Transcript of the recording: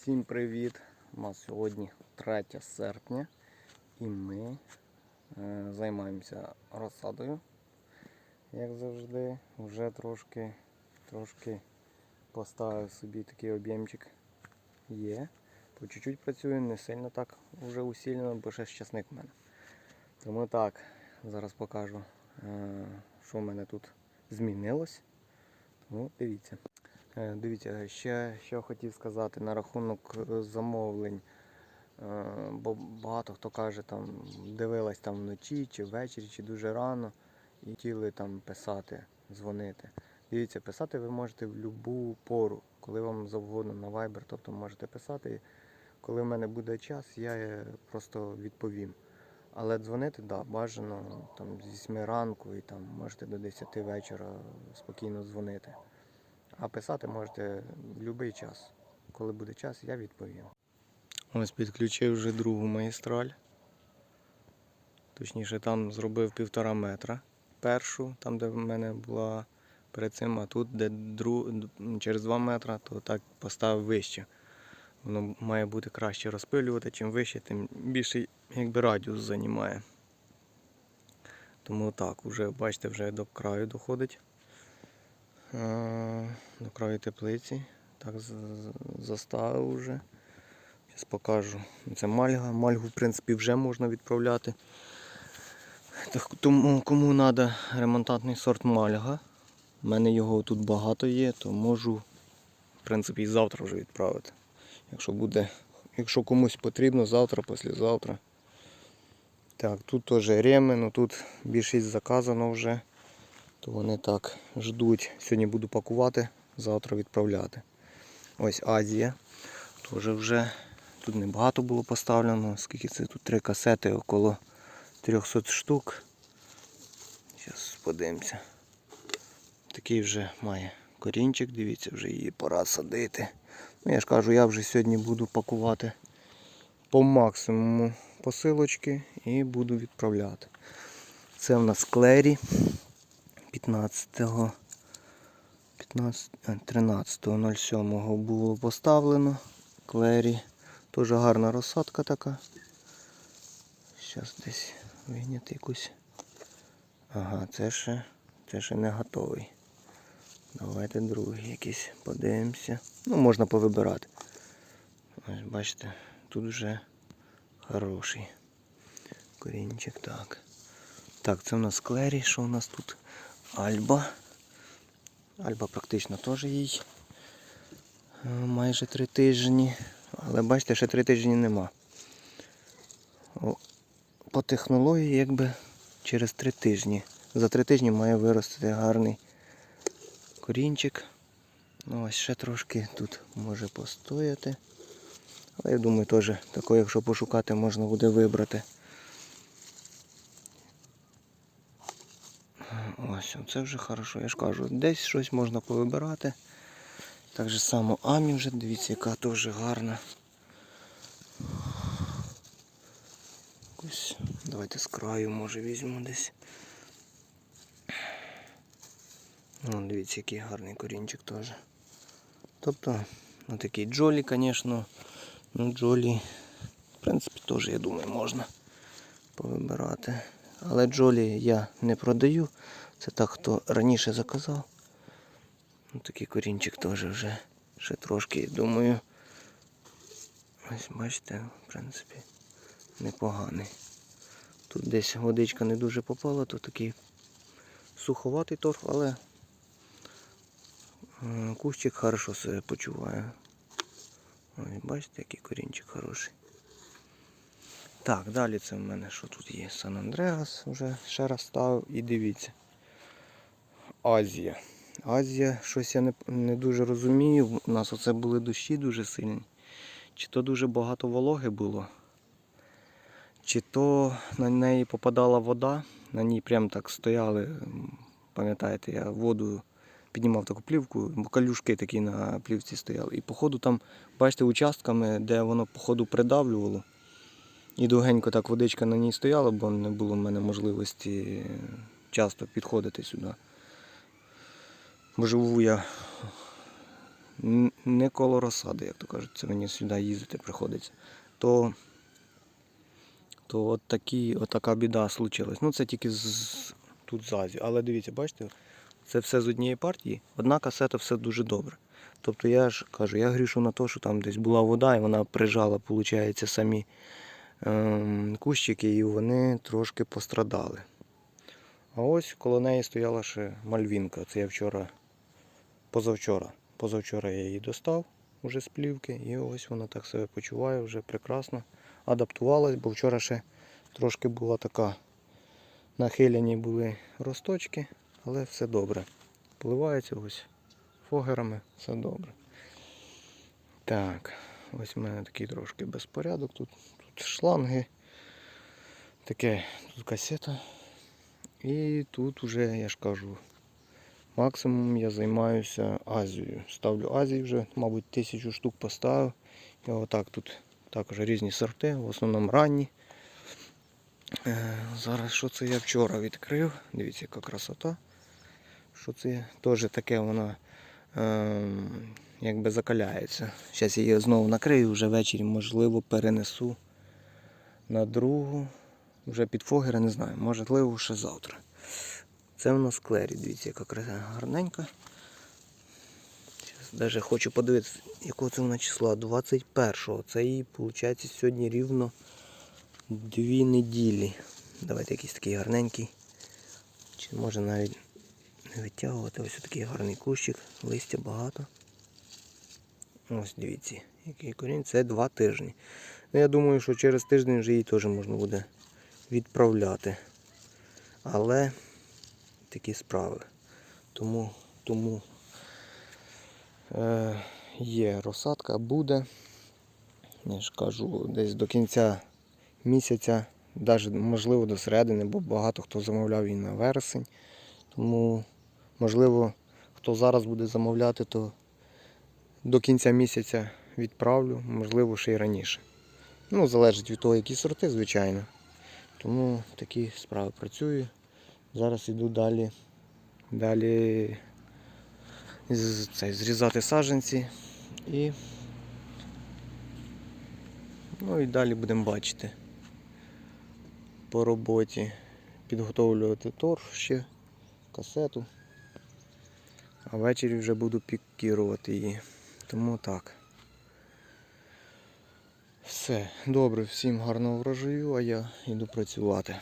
Всім привіт! У нас сьогодні 3 серпня і ми е, займаємося розсадою. Як завжди, вже трошки, трошки поставив собі такий об'ємчик. Є. По чуть-чуть працюю, не сильно так вже усилено, бо ще щасник в мене. Тому так, зараз покажу, е, що в мене тут змінилось. Тому дивіться. Е, Дивіться, ще що хотів сказати на рахунок е, замовлень. Е, Бо багато хто каже, там дивилась там вночі чи ввечері, чи дуже рано і хотіли там писати, дзвонити. Дивіться, писати ви можете в будь-яку пору, коли вам завгодно на Viber, тобто можете писати. Коли в мене буде час, я просто відповім. Але дзвонити, да, бажано там зі 7 ранку і там можете до 10 вечора спокійно дзвонити. А писати можете в будь-який час. Коли буде час, я відповім. Ось підключив вже другу магістраль. Точніше, там зробив півтора метра першу, там де в мене була перед цим, а тут, де дру... через 2 метра, то так поставив вище. Воно має бути краще розпилювати, чим вище, тим більше якби радіус займає. Тому так, вже бачите, вже до краю доходить. Е, До краю теплиці. Так заставив вже. Зараз покажу. Це мальга. Мальгу, в принципі, вже можна відправляти. Тому кому треба ремонтантний сорт мальга. У мене його тут багато є, то можу в принципі і завтра вже відправити. Якщо буде, якщо комусь потрібно, завтра, післязавтра. Так, тут теж реми, ну тут більшість заказано вже. То вони так ждуть. Сьогодні буду пакувати, завтра відправляти. Ось Азія. Теж вже тут небагато було поставлено. Скільки це тут три касети, около 300 штук. Зараз подивимося. Такий вже має корінчик, дивіться, вже її пора садити. Ну, я ж кажу, я вже сьогодні буду пакувати по максимуму посилочки і буду відправляти. Це в нас клері 15 15, е, 13.07 було поставлено. Клері. Теж гарна розсадка така. Зараз десь вийняти якусь. Ага, це ще, це ще не готовий. Давайте другий якийсь подивимося. Ну, можна повибирати. Ось бачите, тут вже хороший корінчик. Так. Так, це у нас клері, що у нас тут? Альба. Альба практично теж їй е, майже три тижні. Але бачите, ще три тижні нема. По технології якби через три тижні. За три тижні має вирости гарний корінчик. Ну, ось ще трошки тут може постояти. Але я думаю, теж такого, якщо пошукати, можна буде вибрати. Ось, це вже хорошо, я ж кажу, десь щось можна повибирати. Так же само вже, дивіться, яка теж гарна. Ось, давайте з краю може візьму десь. Ну, дивіться, який гарний корінчик теж. Тобто, ну такий джолі, звісно. Ну, джолі, в принципі, теж, я думаю, можна повибирати. Але джолі я не продаю. Це так, хто раніше заказав. Ну, такий корінчик теж вже ще трошки, думаю. Ось бачите, в принципі, непоганий. Тут десь водичка не дуже попала, то такий суховатий торф, але е, кущик хорошо себе почуває. Ось бачите, який корінчик хороший. Так, далі це в мене що тут є? Сан Андреас вже ще раз ставив і дивіться. Азія. Азія, щось я не, не дуже розумію. У нас оце були дощі дуже сильні. Чи то дуже багато вологи було, чи то на неї попадала вода, на ній прям так стояли. Пам'ятаєте, я воду піднімав таку плівку, бо калюшки такі на плівці стояли. І походу там, бачите, участками, де воно походу придавлювало. І довгенько так водичка на ній стояла, бо не було в мене можливості часто підходити сюди. Бо живу я не коло розсади, як то кажуть, це мені сюди їздити приходиться, то, то от, такі, от така біда случилась. Ну це тільки з, тут з Азії. Але дивіться, бачите, це все з однієї партії, одна касета все дуже добре. Тобто я ж кажу, я грішу на те, що там десь була вода і вона прижала, виходить, самі ем, кущики, і вони трошки пострадали. А ось коло неї стояла ще мальвінка. Це я вчора, позавчора. Позавчора я її достав вже з плівки, і ось вона так себе почуває вже прекрасно. Адаптувалась, бо вчора ще трошки була така нахиляні були росточки, але все добре. Поливається ось фогерами, все добре. Так, ось в мене такий трошки безпорядок. Тут, тут шланги, таке, тут касета. І тут уже, я ж кажу, максимум я займаюся Азією. Ставлю Азії вже, мабуть, тисячу штук поставив. І отак тут також різні сорти, в основному ранні. Е, Зараз що це я вчора відкрив? Дивіться, яка красота. Що це теж таке воно ем, якби закаляється. Зараз я її знову накрию, вже ввечері, можливо, перенесу на другу. Вже під фогера, не знаю, можливо, ще завтра. Це в нас клері, дивіться, яка краса гарненька. Навіть хочу подивитися, якого це вона числа. 21-го. Це їй, виходить, сьогодні рівно дві неділі. Давайте якийсь такий гарненький. Чи може навіть не витягувати. Ось такий гарний кущик, листя багато. Ось дивіться, який корінь. Це два тижні. Ну, я думаю, що через тиждень вже її теж можна буде відправляти. Але такі справи. Тому, тому е, є розсадка, буде. Я ж кажу, десь до кінця місяця, навіть можливо до середини, бо багато хто замовляв і на вересень. Тому, можливо, хто зараз буде замовляти, то до кінця місяця відправлю, можливо, ще й раніше. Ну, залежить від того, які сорти, звичайно. Тому такі справи працюю. Зараз йду далі. Далі з- це, зрізати саджанці і. Ну і далі будемо бачити по роботі. Підготовлювати торф ще, касету. А ввечері вже буду пікірувати її. Тому так. Все, добре, всім гарного врожаю, а я йду працювати.